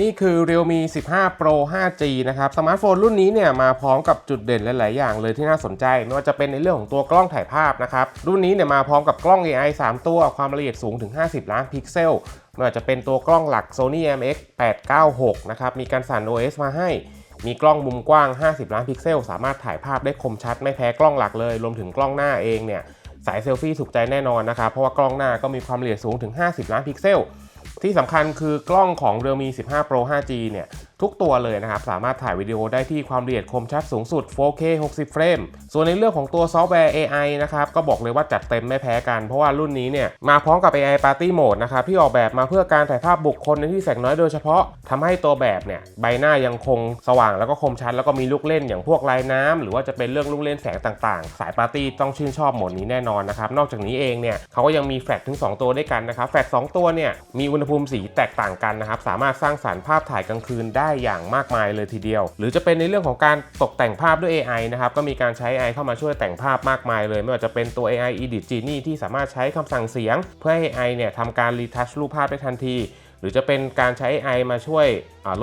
นี่คือ Realme 15 Pro 5G นะครับสมาร์ทโฟนรุ่นนี้เนี่ยมาพร้อมกับจุดเด่นหลาย ๆ อย่างเลยที่น่าสนใจ ไม่ว่าจะเป็นในเรื่องของตัวกล้องถ่ายภาพนะครับ รุ่นนี้เนี่ยมาพร้อมกับกล้อง AI 3 ตัวความละเอียดสูงถึง 50 ล้านพิกเซลไม่ว่าจะเป็นตัวกล้องหลัก Sony IMX 896 นะครับมีการสั่น OS มาให้มีกล้องมุมกว้าง 50 ล้านพิกเซล สามารถถ่ายภาพได้คมชัด ไม่แพ้กล้องหลักเลย รวมถึงกล้องหน้าเองเนี่ยสายเซลฟี่ถูกใจแน่นอนนะครับ เพราะว่ากล้องหน้าก็มีความละเอียดสูงถึง 50 ล้านพิกเซล ที่สำคัญคือกล้องของ Realme 15 Pro 5G เนี่ย ทุกตัวเลยนะครับ สามารถถ่ายวิดีโอได้ที่ความละเอียดคมชัดสูงสุด 4K 60 เฟรม ส่วนในเรื่องของตัวซอฟต์แวร์ AI นะครับ ก็บอกเลยว่าจัดเต็มไม่แพ้กัน เพราะว่ารุ่นนี้เนี่ย มาพร้อมกับ AI Party Mode นะครับ ที่ออกแบบมาเพื่อการถ่ายภาพบุคคลในที่แสงน้อยโดยเฉพาะทำให้ตัวแบบเนี่ย ใบหน้ายังคงสว่างแล้วก็คมชัด แล้วก็มีลูกเล่นอย่างพวกลายน้ำหรือว่าจะเป็นเรื่องลูกเล่นแสงต่างๆ สายปาร์ตี้ต้องชื่นชอบโหมดนี้แน่นอนนะครับ นอกจากนี้เองเนี่ยเขาก็ยังมีแฟลชถึง 2 ตัวด้วยกันนะครับ แฟลช2ตัวเนี่ยมีอุณหภูมิสีแตกต่างกันนะครับ สามารถสร้างสรรค์ภาพถ่ายกลางคืนได้อย่างมากมายเลยทีเดียว หรือจะเป็นในเรื่องของการตกแต่งภาพด้วย AI นะครับก็มีการใช้ AI เข้ามาช่วยแต่งภาพมากมายเลย ไม่ว่าจะเป็นตัว AI Edit Genie ที่สามารถใช้คำสั่งเสียง เพื่อให้ AI เนี่ยทำการรีทัชรูปภาพได้ทันทีหรือจะเป็นการใช้ AI มาช่วย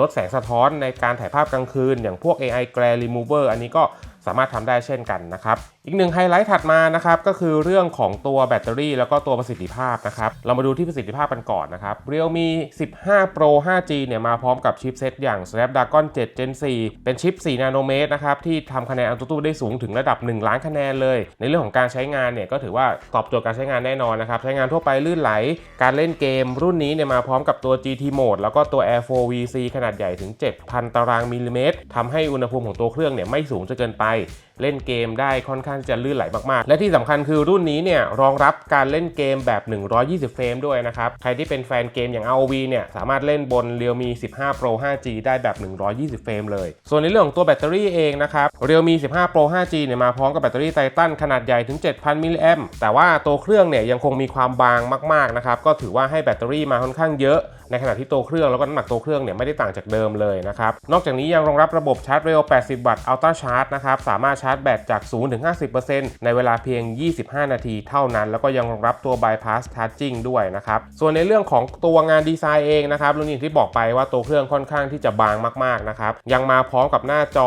ลดแสงสะท้อนในการถ่ายภาพกลางคืน อย่างพวก AI Glare Remover อันนี้ก็ สามารถทำได้เช่นกันนะครับ อีกหนึ่งไฮไลท์ถัดมานะครับก็คือเรื่องของตัวแบตเตอรี่ แล้วก็ตัวประสิทธิภาพนะครับ เรามาดูที่ประสิทธิภาพกันก่อนนะครับ Realme 15 Pro 5G เนี่ยมาพร้อมกับชิปเซตอย่าง Snapdragon 7 Gen 4 เป็นชิป 4 นาโนเมตรนะครับที่ทำคะแนน AnTuTu ได้สูงถึงระดับ 1 ล้านคะแนนเลย ในเรื่องของการใช้งานเนี่ยก็ถือว่าตอบโจทย์การใช้งานแน่นอนนะครับใช้งานทั่วไปลื่นไหล การเล่นเกม รุ่นนี้เนี่ยมาพร้อมกับตัว GT Mode แล้วก็ตัว Air 4 VC ขนาดใหญ่ถึง 7,000 ตารางมิลลิเมตรทำให้อุณหภูมิของตัวเครื่องเนี่ยไม่สูงจนเกินไป right. เล่นเกมได้ค่อนข้างจะลื่นไหลมากๆ และที่สำคัญคือรุ่นนี้เนี่ยรองรับการเล่นเกมแบบ 120 เฟรมด้วยนะครับ ใครที่เป็นแฟนเกมอย่าง ROV เนี่ยสามารถเล่นบน Realme 15 Pro 5G ได้แบบ 120 เฟรมเลย ส่วนในเรื่องของตัวแบตเตอรี่เองนะครับ Realme 15 Pro 5G เนี่ยมาพร้อมกับแบตเตอรี่ไททันขนาดใหญ่ถึง 7,000 มิลลิแอมแต่ว่าตัวเครื่องเนี่ยยังคงมีความบางมากๆนะครับก็ถือว่าให้แบตเตอรี่มาค่อนข้างเยอะ ในขณะที่ตัวเครื่องแล้วก็น้ำหนักตัวเครื่องเนี่ยไม่ได้ต่างจากเดิมเลยนะครับนอกจากนี้ยังรองรับระบบชาร์จเร็ว 80 วัตต์อัลตร้าชาร์จนะครับสามารถาร์จแบตจาก 0 ถึง 50%ในเวลาเพียง 25 นาทีเท่านั้น แล้วก็ยังรองรับตัว bypass charging ด้วยนะครับ ส่วนในเรื่องของตัวงานดีไซน์เองนะครับรุ่นนี้ที่บอกไปว่าตัวเครื่องค่อนข้างที่จะบางมากๆนะครับ ยังมาพร้อมกับหน้าจอ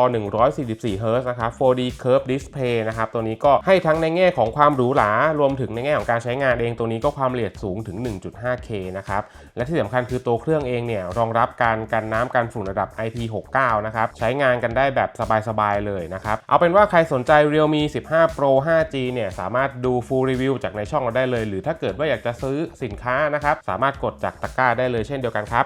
144 Hz นะครับ 4D Curve Display นะครับ ตัวนี้ก็ให้ทั้งในแง่ของความหรูหรารวมถึงในแง่ของการใช้งานเองตัวนี้ก็ความละเอียดสูงถึง 1.5K นะครับ และที่สำคัญคือตัวเครื่องเองเนี่ยรองรับการกันน้ำกันฝุ่นระดับ IP69 นะครับ ใช้งานกันได้แบบสบายๆเลยนะครับ เอาเป็นว่าใครสนใจ Realme 15 Pro 5G เนี่ยสามารถดู full review จากในช่องเราได้เลย หรือถ้าเกิดว่าอยากจะซื้อสินค้านะครับ สามารถกดจากตะกร้าได้เลยเช่นเดียวกันครับ